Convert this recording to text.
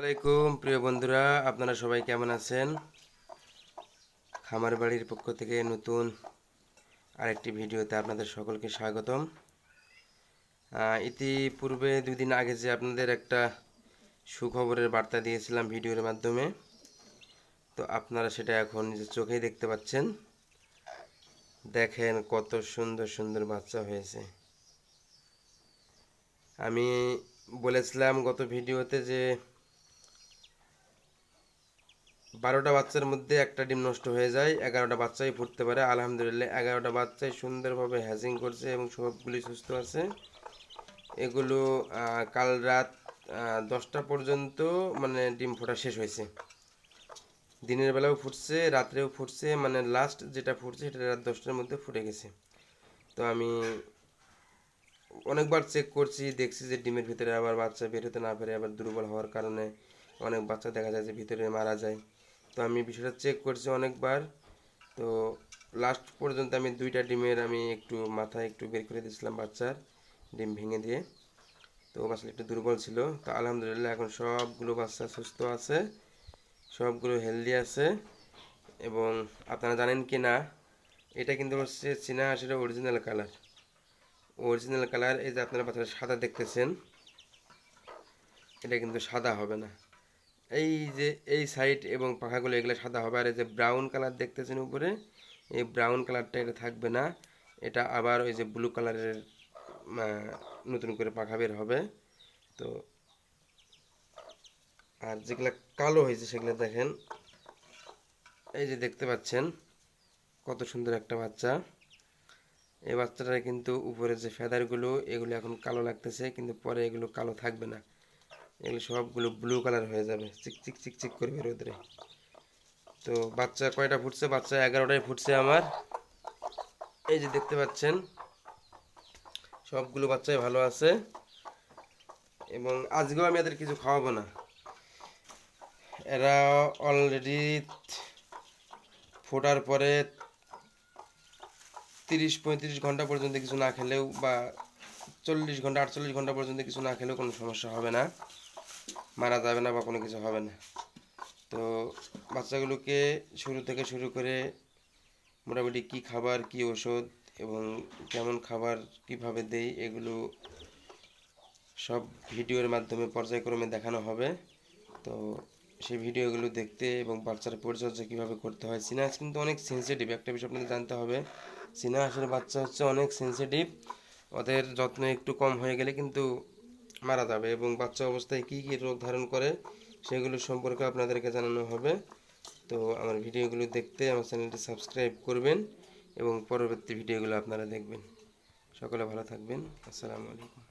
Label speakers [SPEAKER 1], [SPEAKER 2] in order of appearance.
[SPEAKER 1] আসসালামাইকুম প্রিয় বন্ধুরা, আপনারা সবাই কেমন আছেন? খামার বাড়ির পক্ষ থেকে নতুন আরেকটি ভিডিওতে আপনাদের সকলকে স্বাগতম। ইতিপূর্বে দুই দিন আগে যে আপনাদের একটা সুখবরের বার্তা দিয়েছিলাম ভিডিওর মাধ্যমে, তো আপনারা সেটা এখন নিজের চোখেই দেখতে পাচ্ছেন। দেখেন কত সুন্দর সুন্দর বাচ্চা হয়েছে। আমি বলেছিলাম গত ভিডিওতে যে বারোটা বাচ্চার মধ্যে একটা ডিম নষ্ট হয়ে যায়, এগারোটা বাচ্চাই ফুটতে পারে। আলহামদুলিল্লাহ, এগারোটা বাচ্চাই সুন্দরভাবে হ্যাজিং করছে এবং সবগুলি সুস্থ আছে। এগুলো কাল রাত দশটা পর্যন্ত মানে ডিম ফোটা শেষ হয়েছে। দিনের বেলাও ফুটছে, রাত্রেও ফুটছে মানে লাস্ট যেটা ফুটছে সেটা রাত দশটার মধ্যে ফুটে গেছে। তো আমি অনেকবার চেক করছি, দেখছি যে ডিমের ভিতরে আবার বাচ্চা বের হতে না পারে আবার দুর্বল হওয়ার কারণে অনেক বাচ্চা দেখা যায় যে ভিতরে মারা যায়। তো আমি বিষয়টা চেক করছি অনেকবার। তো লাস্ট পর্যন্ত আমি দুইটা ডিমের আমি একটু মাথায় একটু বের করে দিয়েছিলাম বাচ্চার, ডিম ভেঙে দিয়ে। তো বাচ্চা একটু দুর্বল ছিল। তো আলহামদুলিল্লাহ এখন সবগুলো বাচ্চা সুস্থ আছে, সবগুলো হেলদি আছে এবং আপনারা জানেন কি না, এটা কিন্তু হচ্ছে চীনা হাঁসের অরিজিনাল কালার অরিজিনাল কালার এই যে আপনারা বাচ্চাটা সাদা দেখতেছেন, এটা কিন্তু সাদা হবে না। এই যে, এই সাইড এবং পাখাগুলো এগুলো সাদা হবে। আর এই যে ব্রাউন কালার দেখতেছেন উপরে, এই ব্রাউন কালারটা এটা থাকবে না। এটা আবার ওই যে ব্লু কালারের নতুন করে পাখা বের হবে। তো আর যেগুলো কালো হয়েছে সেগুলো দেখেন। এই যে দেখতে পাচ্ছেন, কত সুন্দর একটা বাচ্চা। এই বাচ্চাটার কিন্তু উপরে যে ফেদারগুলো এগুলো এখন কালো লাগতেছে, কিন্তু পরে এগুলো কালো থাকবে না। এগুলো সবগুলো ব্লু কালার হয়ে যাবে। চিক চিক চিক চিক করবে রোদরে। তো বাচ্চা কয়টা ফুটছে? বাচ্চা এগারোটায় ফুটছে আমার। এই যে দেখতে পাচ্ছেন, সবগুলো বাচ্চাই ভালো আছে। এবং আজকেও আমি এদের কিছু খাওয়াবো না। এরা অলরেডি ফোটার পরে তিরিশ, পঁয়ত্রিশ ঘণ্টা পর্যন্ত কিছু না খেলেও বা চল্লিশ ঘণ্টা, আটচল্লিশ ঘণ্টা পর্যন্ত কিছু না খেলেও কোনো সমস্যা হবে না। মারা যাবে না বা কোনো কিছু হবে না। তো বাচ্চাগুলোকে শুরু থেকে শুরু করে মোটামুটি কি খাবার, কি ওষুধ এবং কেমন খাবার কীভাবে দেই এগুলো সব ভিডিওর মাধ্যমে পর্যায়ক্রমে দেখানো হবে। তো সেই ভিডিওগুলো দেখতে এবং বাচ্চার পরিচর্যা কীভাবে করতে হয় সিনাস কিন্তু অনেক সেন্সিটিভ একটা বিষয় আপনাদের জানতে হবে। চীনা হাঁসের বাচ্চা হচ্ছে অনেক সেন্সিটিভ ওদের যত্ন একটু কম হয়ে গেলে কিন্তু মারা যাবে এবং বাচ্চা অবস্থায় কি কি রোগ ধারণ করে সেগুলো সম্পর্কে আপনাদেরকে জানানো হবে। তো আমার ভিডিওগুলো দেখতে আমার চ্যানেলটি সাবস্ক্রাইব করবেন এবং পরবর্তী ভিডিওগুলো আপনারা দেখবেন। সকলে ভালো থাকবেন। আসসালামু আলাইকুম।